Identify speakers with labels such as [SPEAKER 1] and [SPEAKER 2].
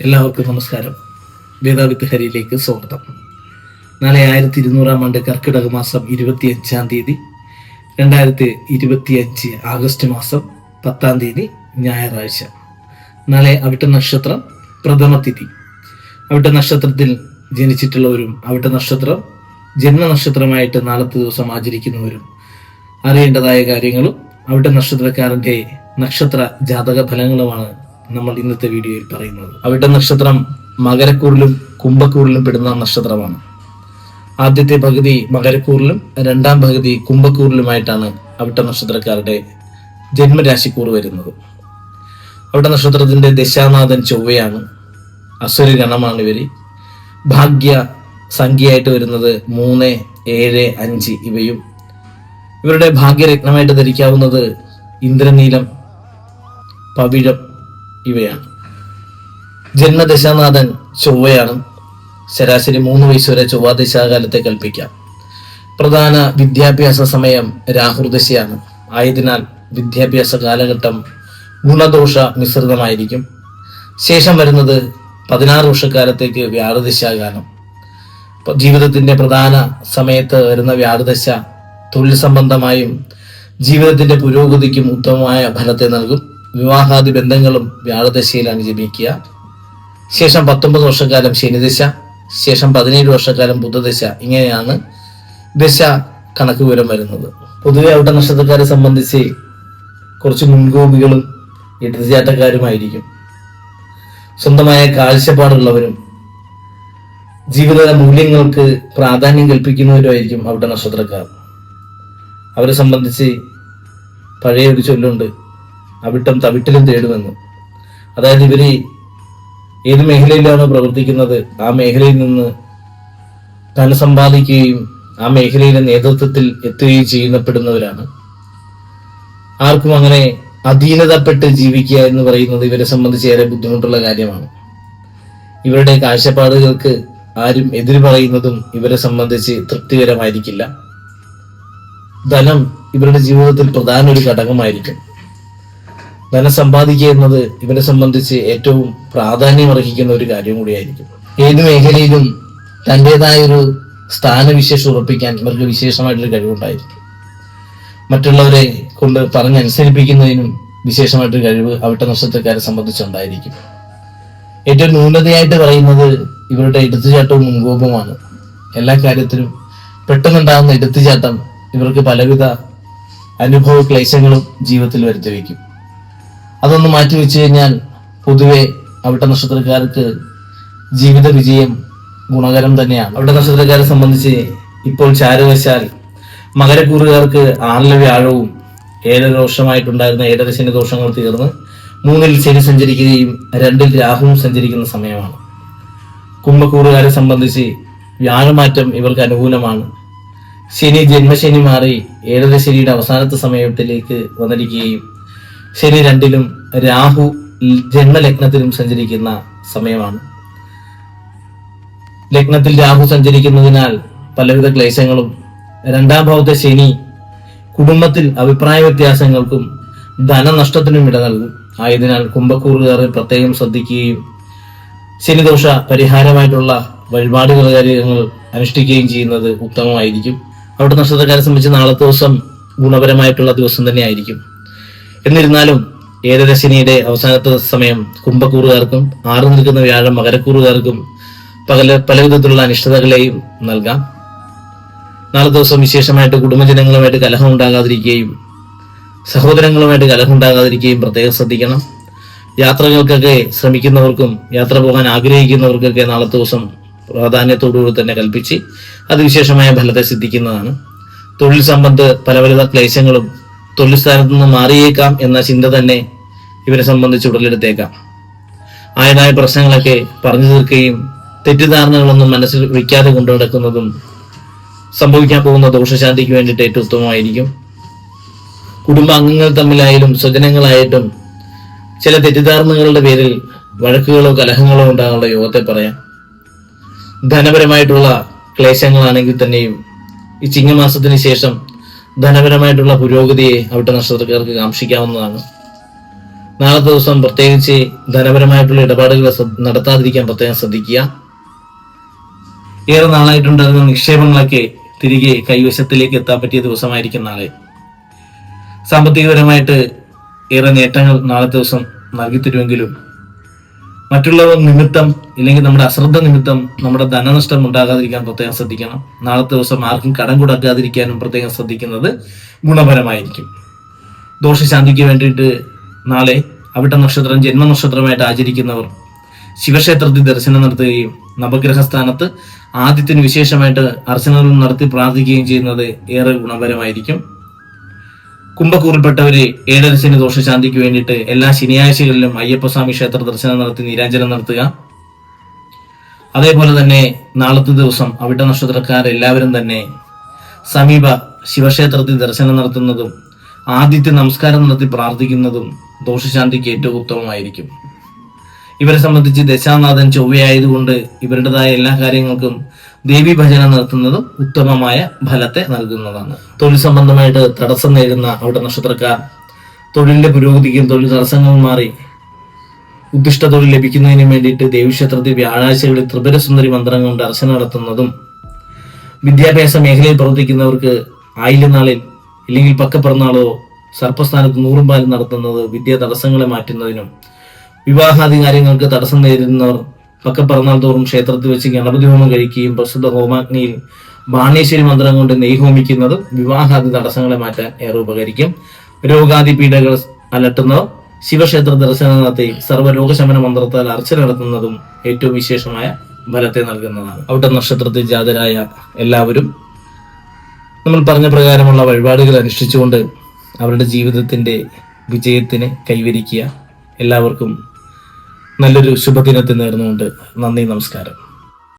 [SPEAKER 1] എല്ലാവർക്കും നമസ്കാരം. വേദാവിത്ത് ഹരിയിലേക്ക് സ്വാഗതം. നാളെ ആയിരത്തി ഇരുന്നൂറാം ആണ്ട് കർക്കിടക മാസം ഇരുപത്തി അഞ്ചാം തീയതി രണ്ടായിരത്തി ഇരുപത്തി അഞ്ച് ആഗസ്റ്റ് മാസം പത്താം തീയതി ഞായറാഴ്ച. നാളെ അവിട്ട നക്ഷത്രം പ്രഥമ തിഥി. അവിട്ട നക്ഷത്രത്തിൽ ജനിച്ചിട്ടുള്ളവരും അവിട്ട നക്ഷത്രം ജന്മ നക്ഷത്രമായിട്ട് നാളത്തെ ദിവസം ആചരിക്കുന്നവരും അറിയേണ്ടതായ കാര്യങ്ങളും അവിട്ട നക്ഷത്രക്കാരന്റെ നക്ഷത്ര ജാതക ഫലങ്ങളുമാണ് നമ്മൾ ഇന്നത്തെ വീഡിയോയിൽ പറയുന്നത്. അവിട്ട നക്ഷത്രം മകരക്കൂറിലും കുംഭക്കൂറിലും പെടുന്ന നക്ഷത്രമാണ്. ആദ്യത്തെ പകുതി മകരക്കൂറിലും രണ്ടാം പകുതി കുംഭക്കൂറിലുമായിട്ടാണ് അവിട്ട നക്ഷത്രക്കാരുടെ ജന്മരാശിക്കൂർ വരുന്നത്. അവിട്ട നക്ഷത്രത്തിന്റെ ദശാനാഥൻ ചൊവ്വയാണ്. അസുര ഗണമാണ് ഇവർ. ഭാഗ്യ സംഖ്യയായിട്ട് വരുന്നത് മൂന്ന് ഏഴ് അഞ്ച് ഇവയും. ഇവരുടെ ഭാഗ്യരത്നമായിട്ട് ധരിക്കാവുന്നത് ഇന്ദ്രനീലം പവിഴം ഇവയാണ്. ജന്മദശാനാഥൻ ചൊവ്വയാണ് ശരാശരി മൂന്ന് വയസ്സ് വരെ ചൊവ്വാദശാകാലത്തെ കൽപ്പിക്കാം. പ്രധാന വിദ്യാഭ്യാസ സമയം രാഹുർദശയാണ് ആയതിനാൽ വിദ്യാഭ്യാസ കാലഘട്ടം ഗുണദോഷ മിശ്രിതമായിരിക്കും. ശേഷം വരുന്നത് പതിനാറ് വർഷക്കാലത്തേക്ക് വ്യാഴദശാകാലം. ജീവിതത്തിന്റെ പ്രധാന സമയത്ത് വരുന്ന വ്യാഴദശ തൊഴിൽ സംബന്ധമായും ജീവിതത്തിന്റെ പുരോഗതിക്കും ഉത്തമമായ ഫലത്തെ നൽകും. വിവാഹാദി ബന്ധങ്ങളും വ്യാഴദശയിലാണ് ജപിക്കുക ശേഷം പത്തൊമ്പത് വർഷക്കാലം ശനിദശ ശേഷം പതിനേഴ് വർഷക്കാലം ബുധദശ ഇങ്ങനെയാണ് ദശ കണക്ക് വിവരം വരുന്നത്. പൊതുവെ ഔട്ട നക്ഷത്രക്കാരെ സംബന്ധിച്ച് കുറച്ച് മുൻകോപികളും ഇടതുചാട്ടക്കാരുമായിരിക്കും. സ്വന്തമായ കാഴ്ചപ്പാടുള്ളവരും ജീവിത മൂല്യങ്ങൾക്ക് പ്രാധാന്യം കൽപ്പിക്കുന്നവരുമായിരിക്കും അവിടെ നക്ഷത്രക്കാർ. അവരെ സംബന്ധിച്ച് പഴയ ഒരു ചൊല്ലുണ്ട് അവിട്ടം തവിട്ടിലും തേടുമെന്ന്. അതായത് ഇവർ ഏത് മേഖലയിലാണോ പ്രവർത്തിക്കുന്നത്? ആ മേഖലയിൽ നിന്ന് ധനം സമ്പാദിക്കുകയും ആ മേഖലയിലെ നേതൃത്വത്തിൽ എത്തുകയും ചെയ്യുന്നപ്പെടുന്നവരാണ്. ആർക്കും അങ്ങനെ അധീനതപ്പെട്ട് ജീവിക്കുക എന്ന് പറയുന്നത് ഇവരെ സംബന്ധിച്ച് ഏറെ ബുദ്ധിമുട്ടുള്ള കാര്യമാണ്. ഇവരുടെ കാഴ്ചപ്പാടുകൾക്ക് ആരും എതിര് പറയുന്നതും ഇവരെ സംബന്ധിച്ച് തൃപ്തികരമായിരിക്കില്ല. ധനം ഇവരുടെ ജീവിതത്തിൽ പ്രധാന ഒരു ഘടകമായിരിക്കും. ധനം സമ്പാദിക്കുക എന്നത് ഇവരെ സംബന്ധിച്ച് ഏറ്റവും പ്രാധാന്യം അർഹിക്കുന്ന ഒരു കാര്യം കൂടിയായിരിക്കും. ഏത് മേഖലയിലും തന്റെതായ ഒരു സ്ഥാനവിശേഷം ഉറപ്പിക്കാൻ ഇവർക്ക് വിശേഷമായിട്ടൊരു കഴിവുണ്ടായിരിക്കും. മറ്റുള്ളവരെ കൊണ്ട് പറഞ്ഞനുസരിപ്പിക്കുന്നതിനും വിശേഷമായിട്ടൊരു കഴിവ് അവിട്ട നക്ഷത്രക്കാരെ സംബന്ധിച്ചുണ്ടായിരിക്കും. ഏറ്റവും ന്യൂനതയായിട്ട് പറയുന്നത് ഇവരുടെ എടുത്തുചാട്ടവും മുൻകോപവുമാണ്. എല്ലാ കാര്യത്തിലും പെട്ടെന്നുണ്ടാകുന്ന എടുത്തുചാട്ടം ഇവർക്ക് പലവിധ അനുഭവ ക്ലേശങ്ങളും ജീവിതത്തിൽ വരുത്തി വയ്ക്കും. അതൊന്ന് മാറ്റി വെച്ച് കഴിഞ്ഞാൽ പൊതുവെ അവിട്ട നക്ഷത്രക്കാർക്ക് ജീവിത വിജയം ഗുണകരം തന്നെയാണ്. അവിട്ട നക്ഷത്രക്കാരെ സംബന്ധിച്ച് ഇപ്പോൾ ചാരുവശാൽ മകരക്കൂറുകാർക്ക് ആറിലെ വ്യാഴവും ഏഴര ദോഷമായിട്ടുണ്ടായിരുന്ന ഏഴര ശനി ദോഷങ്ങൾ തീർന്ന് മൂന്നിൽ ശനി സഞ്ചരിക്കുകയും രണ്ടിൽ രാഹുവും സഞ്ചരിക്കുന്ന സമയമാണ്. കുംഭക്കൂറുകാരെ സംബന്ധിച്ച് വ്യാഴമാറ്റം ഇവർക്ക് അനുകൂലമാണ്. ശനി ജന്മശനി മാറി ഏഴര ശനിയുടെ അവസാനത്തെ സമയത്തിലേക്ക് വന്നിരിക്കുകയും ശനി രണ്ടിലും രാഹു ജന്മലഗ്നത്തിലും സഞ്ചരിക്കുന്ന സമയമാണ്. ലഗ്നത്തിൽ രാഹു സഞ്ചരിക്കുന്നതിനാൽ പലവിധ ക്ലേശങ്ങളും രണ്ടാം ഭാവത്തെ ശനി കുടുംബത്തിൽ അഭിപ്രായ വ്യത്യാസങ്ങൾക്കും ധനനഷ്ടത്തിനും ഇട നൽകും. ആയതിനാൽ കുംഭക്കൂറുകാരെ പ്രത്യേകം ശ്രദ്ധിക്കുകയും ശനിദോഷ പരിഹാരമായിട്ടുള്ള വഴിപാടുകൾ കാര്യങ്ങൾ അനുഷ്ഠിക്കുകയും ചെയ്യുന്നത് ഉത്തമമായിരിക്കും. അവിടെ നക്ഷത്രക്കാരെ സംബന്ധിച്ച് നാളത്തെ ദിവസം ഗുണപരമായിട്ടുള്ള ദിവസം തന്നെ ആയിരിക്കും എന്നിരുന്നാലും ഏകദശിനിയുടെ ശനിയുടെ അവസാനത്തെ സമയം കുംഭക്കൂറുകാർക്കും ആറ് നിൽക്കുന്ന വ്യാഴം മകരക്കൂറുകാർക്കും പല പലവിധത്തിലുള്ള അനിഷ്ടതകളെയും നൽകാം. നാളെ ദിവസം വിശേഷമായിട്ട് കുടുംബജനങ്ങളുമായിട്ട് കലഹം ഉണ്ടാകാതിരിക്കുകയും സഹോദരങ്ങളുമായിട്ട് കലഹം ഉണ്ടാകാതിരിക്കുകയും പ്രത്യേകം ശ്രദ്ധിക്കണം. യാത്രകൾക്കൊക്കെ ശ്രമിക്കുന്നവർക്കും യാത്ര പോകാൻ ആഗ്രഹിക്കുന്നവർക്കൊക്കെ നാളെ ദിവസം പ്രാധാന്യത്തോടുകൂടി തന്നെ കൽപ്പിച്ച് അത് വിശേഷമായ ഫലത്തെ സിദ്ധിക്കുന്നതാണ്. തൊഴിൽ സംബന്ധ പല പല ക്ലേശങ്ങളും തൊഴിൽ സ്ഥാനത്ത് നിന്ന് മാറിയേക്കാം എന്ന ചിന്ത തന്നെ ഇവരെ സംബന്ധിച്ച് ഉടലെടുത്തേക്കാം. ആയതായ പ്രശ്നങ്ങളൊക്കെ പറഞ്ഞു തീർക്കുകയും തെറ്റിദ്ധാരണകളൊന്നും മനസ്സിൽ വയ്ക്കാതെ കൊണ്ടു നടക്കുന്നതും സംഭവിക്കാൻ പോകുന്ന ദോഷശാന്തിക്ക് വേണ്ടിയിട്ട് ഏറ്റവും ഉത്തമമായിരിക്കും. കുടുംബാംഗങ്ങൾ തമ്മിലായാലും സ്വജനങ്ങളായിട്ടും ചില തെറ്റിദ്ധാരണകളുടെ പേരിൽ വഴക്കുകളോ കലഹങ്ങളോ ഉണ്ടാകാനുള്ള യോഗത്തെ പറയാം. ധനപരമായിട്ടുള്ള ക്ലേശങ്ങളാണെങ്കിൽ തന്നെയും ഈ ചിങ്ങമാസത്തിന് ശേഷം ധനപരമായിട്ടുള്ള പുരോഗതിയെ അവിടുത്തെ നക്ഷത്രക്കാർക്ക് കാക്ഷിക്കാവുന്നതാണ്. നാളത്തെ ദിവസം പ്രത്യേകിച്ച് ധനപരമായിട്ടുള്ള ഇടപാടുകൾ നടത്താതിരിക്കാൻ പ്രത്യേകം ശ്രദ്ധിക്കുക. ഏറെ നാളായിട്ടുണ്ടാകുന്ന നിക്ഷേപങ്ങളൊക്കെ തിരികെ കൈവശത്തിലേക്ക് എത്താൻ പറ്റിയ ദിവസമായിരിക്കും നാളെ. സാമ്പത്തികപരമായിട്ട് ഏറെ നേട്ടങ്ങൾ നാളത്തെ ദിവസം നൽകി തരുമെങ്കിലും മറ്റുള്ളവർ നിമിത്തം ഇല്ലെങ്കിൽ നമ്മുടെ അശ്രദ്ധ നിമിത്തം നമ്മുടെ ധനനഷ്ടം ഉണ്ടാകാതിരിക്കാൻ പ്രത്യേകം ശ്രദ്ധിക്കണം. നാളത്തെ ദിവസം ആർക്കും കടം കൊടുക്കാതിരിക്കാനും പ്രത്യേകം ശ്രദ്ധിക്കുന്നത് ഗുണപരമായിരിക്കും. ദോഷശാന്തിക്ക് വേണ്ടിയിട്ട് നാളെ അവിട്ട നക്ഷത്രം ജന്മ ജന്മനക്ഷത്രമായിട്ട് ആചരിക്കുന്നവർ ശിവക്ഷേത്രത്തിൽ ദർശനം നടത്തുകയും നവഗ്രഹ സ്ഥാനത്ത് ആദ്യത്തിന് വിശേഷമായിട്ട് അർച്ചനകളും നടത്തി പ്രാർത്ഥിക്കുകയും ചെയ്യുന്നത് ഏറെ ഗുണപരമായിരിക്കും. കുംഭക്കൂറിൽപ്പെട്ടവര് ഏഴര ശനി ദോഷശാന്തിക്ക് വേണ്ടിയിട്ട് എല്ലാ ശനിയാഴ്ചകളിലും അയ്യപ്പസ്വാമി ക്ഷേത്ര ദർശനം നടത്തി നീരാഞ്ജനം നടത്തുക. അതേപോലെ തന്നെ നാളത്തെ ദിവസം അവിട്ട നക്ഷത്രക്കാരെല്ലാവരും തന്നെ സമീപ ശിവക്ഷേത്രത്തിൽ ദർശനം നടത്തുന്നതും ആദ്യത്തെ നമസ്കാരം നടത്തി പ്രാർത്ഥിക്കുന്നതും ദോഷശാന്തിക്ക് ഏറ്റവും ഉത്തമമായിരിക്കും. ഇവരെ സംബന്ധിച്ച് ദശാനാഥൻ ചൊവ്വയായതുകൊണ്ട് ഇവരുടേതായ എല്ലാ കാര്യങ്ങൾക്കും ദേവി ഭജന നടത്തുന്നതും ഉത്തമമായ ഫലത്തെ നൽകുന്നതാണ്. തൊഴിൽ സംബന്ധമായിട്ട് തടസ്സം നേരിടുന്ന അവിടെ നക്ഷത്രക്കാർ തൊഴിലിന്റെ പുരോഗതിക്കും തൊഴിൽ തടസ്സങ്ങൾ മാറി ഉദ്ദിഷ്ട തൊഴിൽ ലഭിക്കുന്നതിന് വേണ്ടിയിട്ട് ദേവീക്ഷേത്രത്തിൽ വ്യാഴാഴ്ചകളിൽ ത്രിപുരസുന്ദരി മന്ത്രം കൊണ്ട് അർച്ചന നടത്തുന്നതും വിദ്യാഭ്യാസ മേഖലയിൽ പ്രവർത്തിക്കുന്നവർക്ക് ആയില്യനാളിൽ ഇല്ലെങ്കിൽ പക്കപ്പിറന്നാളോ സർപ്പസ്ഥാനത്ത് നൂറും പാലും നടത്തുന്നത് വിദ്യാ തടസ്സങ്ങളെ മാറ്റുന്നതിനും വിവാഹാദി കാര്യങ്ങൾക്ക് തടസ്സം നേരിടുന്നവർ പക്കപ്പിറന്നാൾ തോറും ക്ഷേത്രത്തിൽ വെച്ച് ഗണപതി ഹോമം കഴിക്കുകയും പ്രസിദ്ധ ഹോമാഗ്നിയിൽ ബാണേശ്വരി മന്ത്രം കൊണ്ട് നെയ് ഹോമിക്കുന്നതും വിവാഹാദി തടസ്സങ്ങളെ മാറ്റാൻ ഏറെ ഉപകരിക്കും. രോഗാദി പീഡകൾ അലട്ടുന്നവർ ശിവക്ഷേത്ര ദർശനം നടത്തി സർവരോഗശമന മന്ത്രത്താൽ അർച്ചന നടത്തുന്നതും ഏറ്റവും വിശേഷമായ ഫലത്തെ നൽകുന്നതാണ്. അവിടെ നക്ഷത്രത്തിൽ ജാതരായ എല്ലാവരും നമ്മൾ പറഞ്ഞ പ്രകാരമുള്ള വഴിപാടുകൾ അനുഷ്ഠിച്ചുകൊണ്ട് അവരുടെ ജീവിതത്തിന്റെ വിജയത്തിന് കൈവരിക്കുക. എല്ലാവർക്കും നല്ലൊരു ശുഭദിനത്തിൽ നേർന്നുകൊണ്ട് നന്ദി നമസ്കാരം.